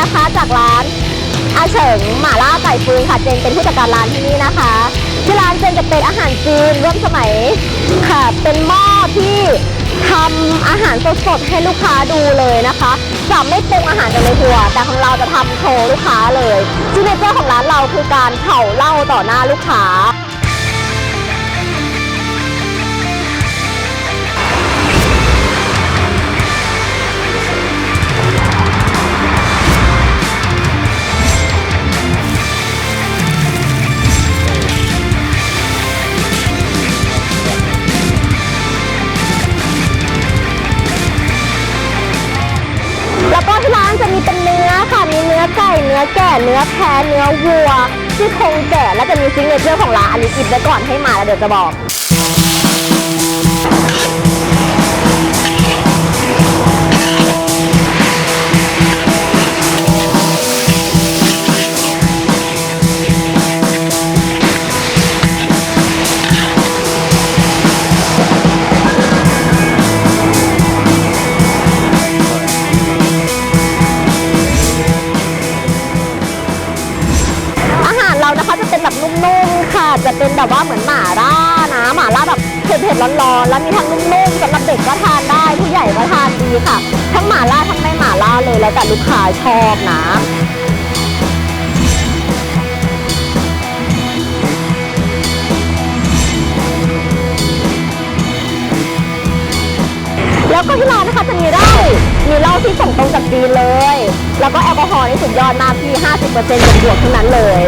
นะคะ จากร้านอาเฉิงหม่าล่าไก่ฟืนค่ะเจนเป็นผู้จัดการร้านที่นี่นะคะ ที่ร้านเจนจะเป็นอาหารจีนร่วมสมัยค่ะ เป็นหม้อที่ทำอาหารสดๆให้ลูกค้าดูเลยนะคะจะไม่ปรุงอาหารจากในครัว แต่ของเราจะทำโชว์ลูกค้าเลยซิกเนเจอร์ของร้านเราคือการเผาเหล้าต่อหน้าลูกค้า เนื้อแก่เนื้อแพะเนื้อวัวที่คงแก่และจะมีซิงเกิลเจอร์ของร้านอันนี้อิบไว้ก่อนให้มาแล้วเดี๋ยวจะบอก มๆค่ะจะเป็นแบบว่าเหมือนหม่าล่านะหม่าล่าแบบเผ็ดๆร้อนๆแล้วมีทั้งนุ่มๆสำหรับเด็กก็ทานได้ผู้ใหญ่ก็ทานดีค่ะ ทั้งหม่าล่าทั้งไม่หม่าล่าเลยแล้วแต่ลูกค้าชอบนะแล้วก็ที่ร้านนะคะจะมีเหล้า มีเหล้าที่ส่งตรงจากจีนเลย แล้วก็แอลกอฮอล์นี่สุดยอดมากที่ 50%เป็นบวกๆทั้งนั้นเลย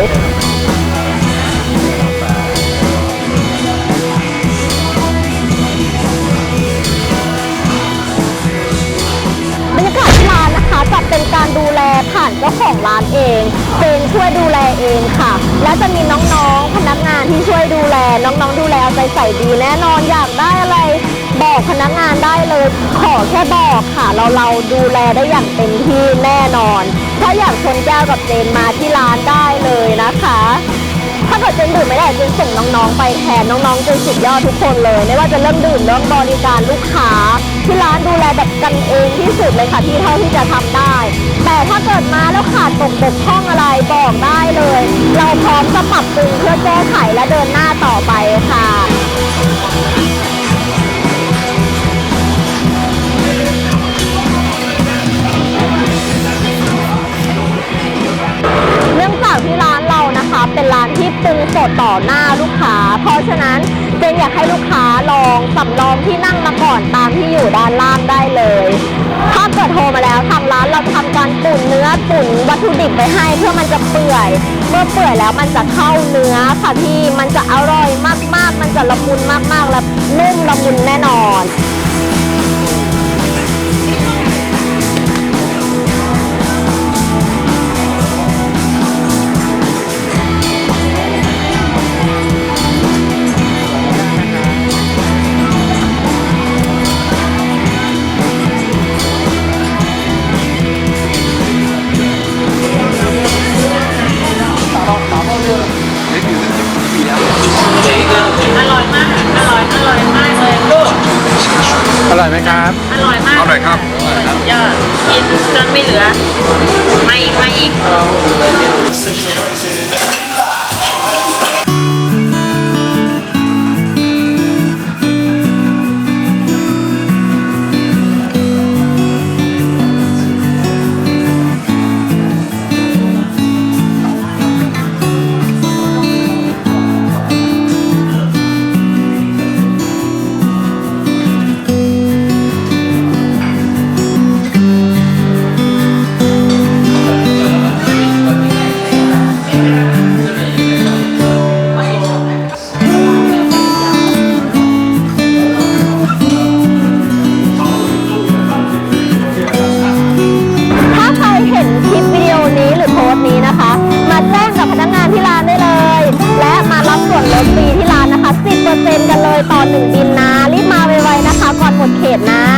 แลผ่านเจ้าของร้านเอง เป็นช่วยดูแลเองค่ะ และจะมีน้องๆพนักงานที่ช่วยดูแล น้องๆดูแลเอาใจใส่ดีแน่นอนอยากได้อะไรบอกพนักงานได้เลย ขอแค่บอกค่ะ เราเราดูแลได้อย่างเต็มที่แน่นอน ถ้าอยากชนแก้วกับเจนมาที่ร้านได้เลยนะคะ กิดเจนดื่มไม่ได้เจนส่งน้องๆไปแทนน้องๆเจนสุดยอดทุกคนเลย ไม่ว่าจะเรื่องดื่มเรื่องบริการลูกค้า ที่ร้านดูแลแบบกันเองที่สุดเลยค่ะที่เท่าที่จะทำได้ แต่ถ้าเกิดมาแล้วขาดตกบกพร่องอะไรบอกได้เลย เราพร้อมจะปรับปรุงเพื่อแก้ไขและเดินหน้าต่อไปค่ะ ดต่อหน้าลูกค้า เพราะฉะนั้นเจนอยากให้ลูกค้าลองสำรองที่นั่งมาก่อนตามที่อยู่ด้านล่างได้เลย ถ้าเกิดโทรมาแล้วทางร้านเราทำการตุ๋นเนื้อตุ๋นวัตถุดิบไปให้เพื่อมันจะเปื่อย เมื่อเปื่อยแล้วมันจะเข้าเนื้อค่ะพี่มันจะอร่อยมากๆ มันจะละมุนมากๆและนุ่มละมุนแน่นอน ร่อยไหมครับ อร่อยมากอร่อยครับ สุดยอดกินจนไม่เหลือมาอีกมาอีก ตนะ